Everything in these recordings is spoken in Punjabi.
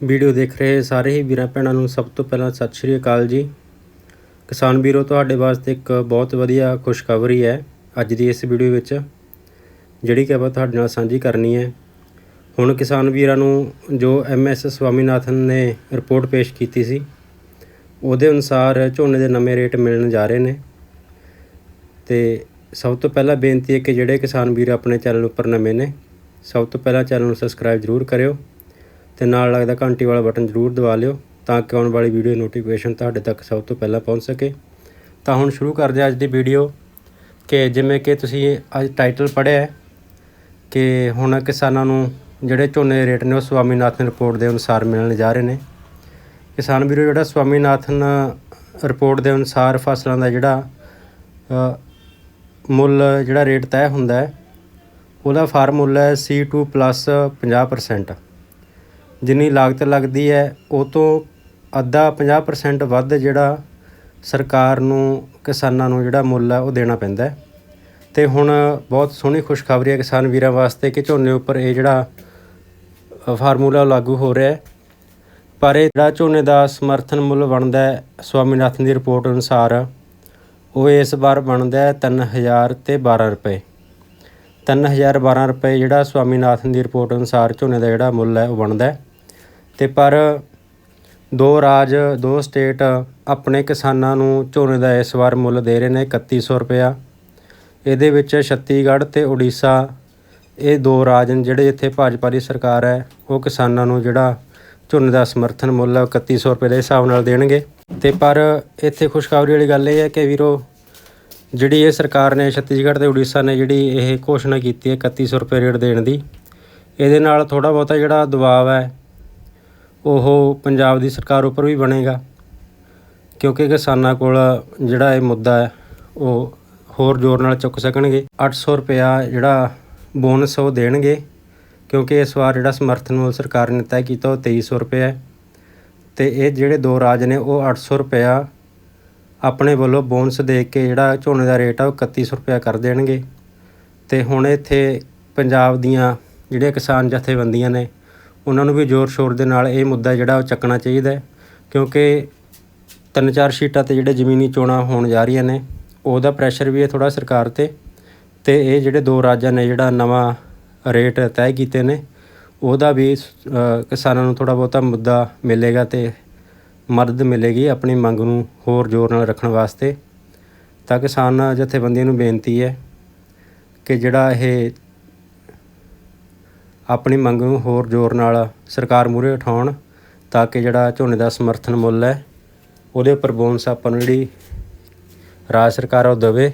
ਵੀਡੀਓ ਦੇਖ ਰਹੇ ਸਾਰੇ ਹੀ ਵੀਰਾਂ ਭੈਣਾਂ ਨੂੰ ਸਭ ਤੋਂ ਪਹਿਲਾਂ ਸਤਿ ਸ਼੍ਰੀ ਅਕਾਲ ਜੀ। ਕਿਸਾਨ ਵੀਰੋ, ਤੁਹਾਡੇ ਵਾਸਤੇ ਇੱਕ ਬਹੁਤ ਵਧੀਆ ਖੁਸ਼ਖਬਰੀ ਹੈ ਅੱਜ ਦੀ ਇਸ ਵੀਡੀਓ ਵਿੱਚ, ਜਿਹੜੀ ਕਿ ਆਪਾਂ ਤੁਹਾਡੇ ਨਾਲ ਸਾਂਝੀ ਕਰਨੀ ਹੈ। ਹੁਣ ਕਿਸਾਨ ਵੀਰਾਂ ਨੂੰ ਜੋ ਐਮਐਸ ਸਵਾਮੀਨਾਥਨ ਨੇ ਰਿਪੋਰਟ ਪੇਸ਼ ਕੀਤੀ ਸੀ, ਉਹਦੇ ਅਨੁਸਾਰ ਝੋਨੇ ਦੇ ਨਵੇਂ ਰੇਟ ਮਿਲਣ ਜਾ ਰਹੇ ਨੇ। ਤੇ ਸਭ ਤੋਂ ਪਹਿਲਾਂ ਬੇਨਤੀ ਹੈ ਕਿ ਜਿਹੜੇ ਕਿਸਾਨ ਵੀਰ ਆਪਣੇ ਚੈਨਲ ਉੱਪਰ ਨਵੇਂ ਨੇ, ਸਭ ਤੋਂ ਪਹਿਲਾਂ ਚੈਨਲ ਨੂੰ ਸਬਸਕ੍ਰਾਈਬ ਜ਼ਰੂਰ ਕਰਿਓ। ਤੇ ਨਾਲ ਲੱਗਦਾ ਘੰਟੀ ਵਾਲਾ ਬਟਨ ਜ਼ਰੂਰ ਦਬਾ ਲਿਓ ਤਾਂ ਕਿ ਆਉਣ ਵਾਲੀ ਵੀਡੀਓ ਨੋਟੀਫਿਕੇਸ਼ਨ ਤੁਹਾਡੇ ਤੱਕ ਸਭ ਤੋਂ ਪਹਿਲਾਂ ਪਹੁੰਚ ਸਕੇ। ਤਾਂ ਹੁਣ ਸ਼ੁਰੂ ਕਰਦੇ ਹਾਂ ਅੱਜ ਦੀ ਵੀਡੀਓ ਕਿ ਜਿਵੇਂ ਕਿ ਤੁਸੀਂ ਅੱਜ ਟਾਈਟਲ ਪੜ੍ਹਿਆ ਹੈ ਕਿ ਹੁਣ ਕਿਸਾਨਾਂ ਨੂੰ ਜਿਹੜੇ ਝੋਨੇ ਦੇ ਰੇਟ ਨੇ ਉਹ ਸਵਾਮੀਨਾਥਨ ਰਿਪੋਰਟ ਦੇ ਅਨੁਸਾਰ ਮਿਲਣ ਜਾ ਰਹੇ ਨੇ। ਕਿਸਾਨ ਵੀਰੋ, ਜਿਹੜਾ ਸਵਾਮੀਨਾਥਨ ਰਿਪੋਰਟ ਦੇ ਅਨੁਸਾਰ ਫਸਲਾਂ ਦਾ ਜਿਹੜਾ ਮੁੱਲ ਜਿਹੜਾ ਰੇਟ ਤੈਅ ਹੁੰਦਾ ਹੈ, ਉਹਦਾ ਫਾਰਮੂਲਾ ਹੈ C2 50% ਜਿੰਨੀ ਲਾਗਤ ਲੱਗਦੀ ਹੈ, ਉਹ ਤੋਂ ਅੱਧਾ 50% ਵੱਧ ਜਿਹੜਾ ਸਰਕਾਰ ਨੂੰ, ਕਿਸਾਨਾਂ ਨੂੰ ਜਿਹੜਾ ਮੁੱਲ ਹੈ, ਉਹ ਦੇਣਾ ਪੈਂਦਾ ਹੈ। ਤੇ ਹੁਣ ਬਹੁਤ ਸੋਹਣੀ ਖੁਸ਼ਖਬਰੀ ਹੈ ਕਿਸਾਨ ਵੀਰਾਂ ਵਾਸਤੇ ਕਿ ਝੋਨੇ ਉੱਪਰ ਇਹ ਜਿਹੜਾ ਫਾਰਮੂਲਾ ਲਾਗੂ ਹੋ ਰਿਹਾ ਹੈ। ਪਰ ਇਹ ਜਿਹੜਾ ਝੋਨੇ ਦਾ ਸਮਰਥਨ ਮੁੱਲ ਬਣਦਾ ਹੈ, ਸਵਾਮੀਨਾਥਨ ਦੀ ਰਿਪੋਰਟ ਅਨੁਸਾਰ, ਉਹ ਇਸ ਵਾਰ ਬਣਦਾ ਹੈ 3000 ਤੇ 12 ਰੁਪਏ। 3000 12 ਰੁਪਏ ਜਿਹੜਾ ਸਵਾਮੀਨਾਥਨ ਦੀ ਰਿਪੋਰਟ ਅਨੁਸਾਰ ਝੋਨੇ ਦਾ ਜਿਹੜਾ ਮੁੱਲ ਹੈ ਉਹ ਬਣਦਾ ਹੈ। ਤੇ ਪਰ ਦੋ ਰਾਜ, ਦੋ ਸਟੇਟ ਆਪਣੇ ਕਿਸਾਨਾਂ ਨੂੰ ਝੋਨੇ ਦਾ ਇਸ ਵਾਰ ਮੁੱਲ ਦੇ ਰਹੇ ਨੇ 3100 ਰੁਪਇਆ। ਇਹਦੇ ਵਿੱਚ ਛੱਤੀਗੜ੍ਹ ਤੇ ਉੜੀਸਾ, ਇਹ ਦੋ ਰਾਜ ਨੇ ਜਿਹੜੇ ਇੱਥੇ ਭਾਜਪਾ ਦੀ ਸਰਕਾਰ ਹੈ, ਉਹ ਕਿਸਾਨਾਂ ਨੂੰ ਜਿਹੜਾ ਝੋਨੇ ਦਾ ਸਮਰਥਨ ਮੁੱਲ ਹੈ ਉਹ 3100 ਰੁਪਏ ਦੇ ਹਿਸਾਬ ਨਾਲ ਦੇਣਗੇ। ਤੇ ਪਰ ਇੱਥੇ ਖੁਸ਼ਖਬਰੀ ਵਾਲੀ ਗੱਲ ਇਹ ਹੈ ਕਿ ਵੀਰੋ ਜਿਹੜੀ ਇਹ ਸਰਕਾਰ ਨੇ ਛੱਤੀਸਗੜ੍ਹ ਤੇ ਉੜੀਸਾ ਨੇ ਜਿਹੜੀ ਇਹ ਘੋਸ਼ਣਾ ਕੀਤੀ ਹੈ 3100 ਰੁਪਏ ਰੇਟ ਦੇਣ ਦੀ, ਇਹਦੇ ਨਾਲ ਥੋੜਾ ਬਹੁਤਾ ਜਿਹੜਾ ਦਬਾਅ ਹੈ, ਉਹ ਪੰਜਾਬ ਦੀ ਸਰਕਾਰ ਉੱਪਰ ਵੀ ਬਣੇਗਾ, ਕਿਉਂਕਿ ਕਿਸਾਨਾਂ ਕੋਲ ਜਿਹੜਾ ਇਹ ਮੁੱਦਾ ਹੈ, ਉਹ ਹੋਰ ਜ਼ੋਰ ਨਾਲ ਚੁੱਕ ਸਕਣਗੇ। 800 ਰੁਪਇਆ ਜਿਹੜਾ ਬੋਨਸ ਉਹ ਦੇਣਗੇ, ਕਿਉਂਕਿ ਇਸ ਵਾਰ ਜਿਹੜਾ ਸਮਰਥਨ ਮੁੱਲ ਸਰਕਾਰ ਨੇ ਤੈਅ ਕੀਤਾ ਉਹ 2300 ਰੁਪਏ ਹੈ, ਤੇ ਇਹ ਜਿਹੜੇ ਦੋ ਰਾਜ ਨੇ ਉਹ 800 ਰੁਪਇਆ ਆਪਣੇ ਵੱਲੋਂ ਬੋਨਸ ਦੇ ਕੇ ਜਿਹੜਾ ਝੋਨੇ ਦਾ ਰੇਟ ਆ ਉਹ 3100 ਰੁਪਇਆ ਕਰ ਦੇਣਗੇ। ਤੇ ਹੁਣ ਇੱਥੇ ਪੰਜਾਬ ਦੀਆਂ ਜਿਹੜੀਆਂ ਕਿਸਾਨ ਜਥੇਬੰਦੀਆਂ ਨੇ, ਉਹਨਾਂ ਨੂੰ ਵੀ ਜ਼ੋਰ ਸ਼ੋਰ ਦੇ ਨਾਲ ਇਹ ਮੁੱਦਾ ਜਿਹੜਾ ਉਹ ਚੱਕਣਾ ਚਾਹੀਦਾ ਹੈ। ਕਿਉਂਕਿ ਤਿੰਨ ਚਾਰ ਸ਼ੀਟਾਂ ਤੇ ਜਿਹੜੇ ਜ਼ਮੀਨੀ ਚੋਣਾਂ ਹੋਣ ਜਾ ਰਹੀਆਂ ਨੇ, ਉਹਦਾ ਪ੍ਰੈਸ਼ਰ ਵੀ ਹੈ ਥੋੜਾ ਸਰਕਾਰ ਤੇ। ਤੇ ਇਹ ਜਿਹੜੇ ਦੋ ਰਾਜਾਂ ਨੇ ਜਿਹੜਾ ਨਵਾਂ ਰੇਟ ਤੈਅ ਕੀਤੇ ਨੇ, ਉਹਦਾ ਵੀ ਕਿਸਾਨਾਂ ਨੂੰ ਥੋੜਾ ਬਹੁਤਾ ਮੁੱਦਾ ਮਿਲੇਗਾ ਤੇ ਮਦਦ ਮਿਲੇਗੀ ਆਪਣੀ ਮੰਗ ਨੂੰ ਹੋਰ ਜ਼ੋਰ ਨਾਲ ਰੱਖਣ ਵਾਸਤੇ। ਤਾਂ ਕਿਸਾਨ ਜਥੇਬੰਦੀਆਂ ਨੂੰ ਬੇਨਤੀ ਹੈ ਕਿ ਜਿਹੜਾ ਇਹ ਆਪਣੀ ਮੰਗ ਨੂੰ ਹੋਰ ਜ਼ੋਰ ਨਾਲ ਸਰਕਾਰ ਮੂਹਰੇ ਉਠਾਉਣ ਤਾਂ ਕਿ ਜਿਹੜਾ ਝੋਨੇ ਦਾ ਸਮਰਥਨ ਮੁੱਲ ਹੈ, ਉਹਦੇ ਉੱਪਰ ਬੋਨਸ ਆਪਾਂ ਨੂੰ ਜਿਹੜੀ ਰਾਜ ਸਰਕਾਰ ਉਹ ਦੇਵੇ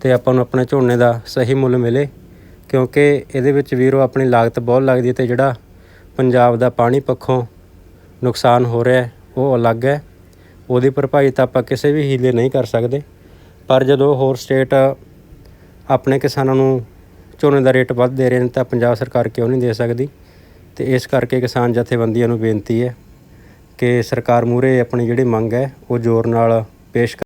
ਤੇ ਆਪਾਂ ਨੂੰ ਆਪਣੇ ਝੋਨੇ ਦਾ ਸਹੀ ਮੁੱਲ ਮਿਲੇ। ਕਿਉਂਕਿ ਇਹਦੇ ਵਿੱਚ ਵੀਰੋ ਆਪਣੀ ਲਾਗਤ ਬਹੁਤ ਲੱਗਦੀ ਹੈ ਤੇ ਜਿਹੜਾ ਪੰਜਾਬ ਦਾ ਪਾਣੀ ਪੱਖੋਂ ਨੁਕਸਾਨ ਹੋ ਰਿਹਾ ਹੈ। ਉਹ ਅਲੱਗ ਹੈ। ਉਹਦੀ ਭਰਪਾਈ ਤਾਂ ਆਪਾਂ ਕਿਸੇ ਵੀ ਹੀਲੇ ਨਹੀਂ ਕਰ ਸਕਦੇ। ਪਰ ਜਦੋਂ ਹੋਰ ਸਟੇਟ ਆਪਣੇ ਕਿਸਾਨਾਂ ਨੂੰ ਝੋਨੇ ਦਾ ਰੇਟ ਵੱਧ ਦੇ ਰਹੇ ਨੇ ਤਾਂ ਪੰਜਾਬ ਸਰਕਾਰ ਕਿਉਂ ਨਹੀਂ ਦੇ ਸਕਦੀ? ਤੇ ਇਸ ਕਰਕੇ ਕਿਸਾਨ ਜਥੇਬੰਦੀਆਂ ਨੂੰ ਬੇਨਤੀ ਹੈ ਕਿ ਸਰਕਾਰ ਮੂਹਰੇ ਆਪਣੀ ਜਿਹੜੀ ਮੰਗ ਹੈ, ਉਹ ਜ਼ੋਰ ਨਾਲ ਪੇਸ਼ ਕਰ